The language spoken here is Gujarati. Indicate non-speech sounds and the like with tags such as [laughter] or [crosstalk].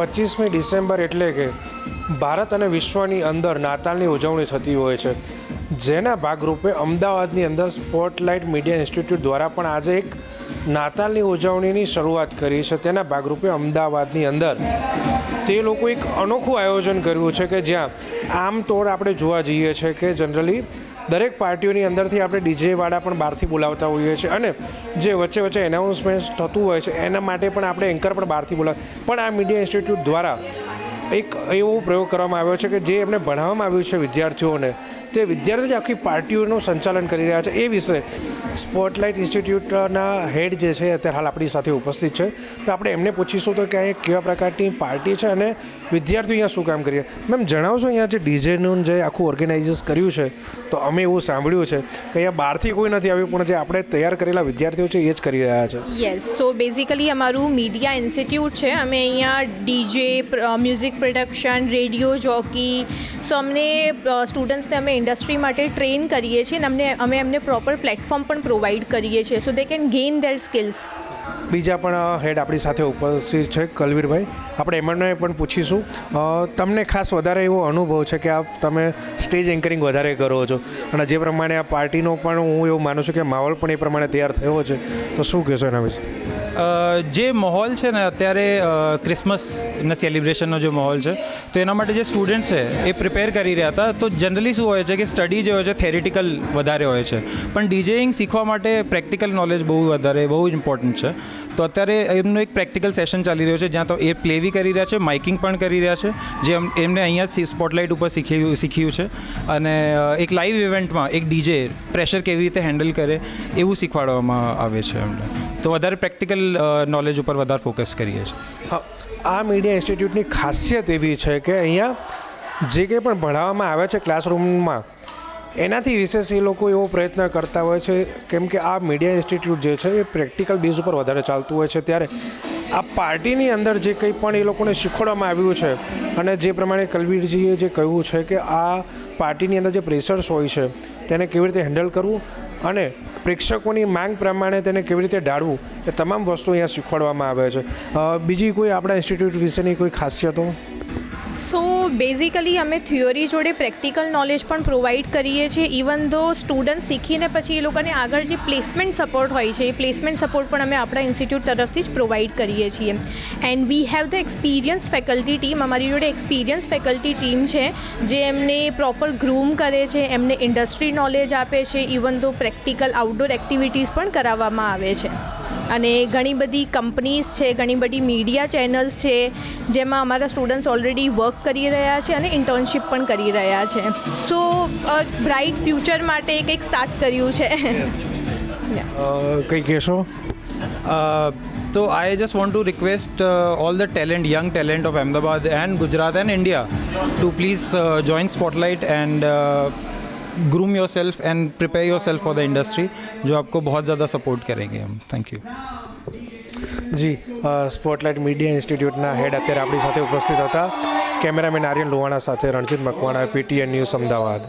પચીસમી ડિસેમ્બર એટલે કે ભારત અને વિશ્વની અંદર નાતાલની ઉજવણી થતી હોય છે. જેના ભાગરૂપે અમદાવાદની અંદર સ્પોટલાઇટ મીડિયા ઇન્સ્ટિટ્યૂટ દ્વારા પણ આજે એક નાતાલની ઉજવણીની શરૂઆત કરી છે. તેના ભાગરૂપે અમદાવાદની અંદર તે લોકો એક અનોખું આયોજન કર્યું છે કે જ્યાં આમ તોડ આપણે જોવા જઈએ છીએ કે જનરલી દરેક પાર્ટીઓની અંદરથી આપણે ડીજેવાળા પણ બહારથી બોલાવતા હોઈએ છીએ અને જે વચ્ચે વચ્ચે એનાઉન્સમેન્ટ થતું હોય છે, એના માટે પણ આપણે એન્કર પણ બહારથી બોલાવ પણ આ મીડિયા ઇન્સ્ટિટ્યૂટ દ્વારા એક એવો પ્રયોગ કરવામાં આવ્યો છે કે જે એમને ભણાવવામાં આવ્યું છે વિદ્યાર્થીઓને. તે વિદ્યાર્થીઓ જે આખી પાર્ટીઓનું સંચાલન કરી રહ્યા છે એ વિશે સ્પોટલાઇટ ઇન્સ્ટિટ્યૂટના હેડ જે છે અત્યારે હાલ આપણી સાથે ઉપસ્થિત છે. તો આપણે એમને પૂછીશું તો કે અહીંયા કેવા પ્રકારની પાર્ટી છે અને વિદ્યાર્થીઓ અહીંયા શું કામ કરી મેમ, જણાવશો અહીંયા જે ડીજેનું જે આખું ઓર્ગેનાઇઝ કર્યું છે, તો અમે એવું સાંભળ્યું છે કે અહીંયા બહારથી કોઈ નથી આવ્યું, પણ જે આપણે તૈયાર કરેલા વિદ્યાર્થીઓ છે એ જ કરી રહ્યા છે. યસ સો બેઝિકલી અમારું મીડિયા ઇન્સ્ટિટ્યૂટ છે. અમે અહીંયા DJ music production radio jockey so અમને સ્ટુડન્ટ્સને અમે ઇન્ડસ્ટ્રી માટે ટ્રેન કરીએ છીએ અને અમને અમે એમને પ્રોપર પ્લેટફોર્મ પણ પ્રોવાઈડ કરીએ છીએ. So they can gain their skills બીજા પણ હેડ આપણી સાથે ઉપસ્થિત છે, કલવીરભાઈ. આપણે એમને પણ પૂછીશું. તમને ખાસ વધારે એવો અનુભવ છે કે આપ તમે સ્ટેજ એન્કરિંગ વધારે કરો છો. અને જે પ્રમાણે આ પાર્ટીનો પણ હું એવું માનું છું કે માહોલ પણ એ પ્રમાણે તૈયાર થયો છે. તો શું કહેશો એના વિશે? જે માહોલ છે ને અત્યારે ક્રિસમસના સેલિબ્રેશનનો જે માહોલ છે, તો એના માટે જે સ્ટુડન્ટ્સ છે એ પ્રિપેર કરી રહ્યા હતા. તો જનરલી શું હોય છે કે સ્ટડી જે હોય છે થેરિટિકલ વધારે હોય છે. પણ ડીજેઇંગ શીખવા માટે પ્રેક્ટિકલ નોલેજ બહુ વધારે, બહુ ઇમ્પોર્ટન્ટ છે. તો અત્યારે એમનું એક પ્રેક્ટિકલ સેશન ચાલી રહ્યું છે, જ્યાં તો એ પ્લે બી કરી રહ્યા છે, માઇકિંગ પણ કરી રહ્યા છે જે એમને અહીંયા સ્પોટલાઇટ ઉપર શીખ્યું શીખ્યું છે. અને એક લાઈવ ઇવેન્ટમાં એક ડીજે પ્રેશર કેવી રીતે હેન્ડલ કરે એવું શીખવાડવામાં આવે છે એમને. તો વધારે પ્રેક્ટિકલ નોલેજ ઉપર વધારે ફોકસ કરીએ છીએ. આ મીડિયા ઇન્સ્ટિટ્યૂટની ખાસિયત એવી છે કે અહીંયા જે કંઈ પણ ભણાવવામાં આવે છે ક્લાસરૂમમાં એનાથી વિશેષ એ લોકો એવો પ્રયત્ન કરતા હોય છે, કેમ કે આ મીડિયા ઇન્સ્ટિટ્યૂટ જે છે એ પ્રેક્ટિકલ બેઝ ઉપર વધારે ચાલતું હોય છે. ત્યારે આ પાર્ટીની અંદર જે કંઈ પણ એ લોકોને શીખવાડવામાં આવ્યું છે અને જે પ્રમાણે કલવીરજીએ જે કહ્યું છે કે આ પાર્ટીની અંદર જે પ્રેશર્સ હોય છે, તેને કેવી રીતે હેન્ડલ કરવું અને પ્રેક્ષકોની માંગ પ્રમાણે તેને કેવી રીતે ડાળવું એ તમામ વસ્તુ અહીંયા શીખવાડવામાં આવે છે. બીજી કોઈ આપણા ઇન્સ્ટિટ્યૂટ વિશેની કોઈ ખાસિયતો? સો બેઝિકલી અમે થિયોરી જોડે પ્રેક્ટિકલ નોલેજ પણ પ્રોવાઈડ કરીએ છીએ. ઇવન ધો સ્ટુડન્ટ શીખીને પછી એ લોકોને આગળ જે પ્લેસમેન્ટ સપોર્ટ હોય છે, એ પ્લેસમેન્ટ સપોર્ટ પણ અમે આપણા ઇન્સ્ટિટ્યૂટ તરફથી જ પ્રોવાઈડ કરીએ છીએ. And we have the experience faculty team અમારી જોડે એક્સપિરિયન્સ ફેકલ્ટી ટીમ છે, જે એમને પ્રોપર ગ્રૂમ કરે છે, એમને ઇન્ડસ્ટ્રી નોલેજ આપે છે ઇવન ધો પ્રેક્ટિકલ આઉટડોર એક્ટિવિટીઝ પણ કરાવવામાં આવે છે. અને ઘણી બધી કંપનીઝ છે ઘણી બધી મીડિયા ચેનલ્સ છે જેમાં અમારા સ્ટુડન્ટ્સ ઓલરેડી વર્ક કરી રહ્યા છે અને ઇન્ટર્નશિપ પણ કરી રહ્યા છે. સો બ્રાઇટ ફ્યુચર માટે કંઈક સ્ટાર્ટ કર્યું છે. [laughs] કંઈ કહેશો? તો I just want to request all the talent young talent of Ahmedabad and Gujarat and India to please join Spotlight and groom yourself and prepare yourself for the industry जो आपको बहुत ज़्यादा सपोर्ट करेंगे हम thank you G a, spotlight media ઇન્સ્ટિટ્યૂટના હેડ અત્યારે આપણી સાથે ઉપસ્થિત હતા કેમેરામેન આર્યન લોહાણા સાથે રણજીત મકવાણા પીટીએન ન્યૂઝ અમદાવાદ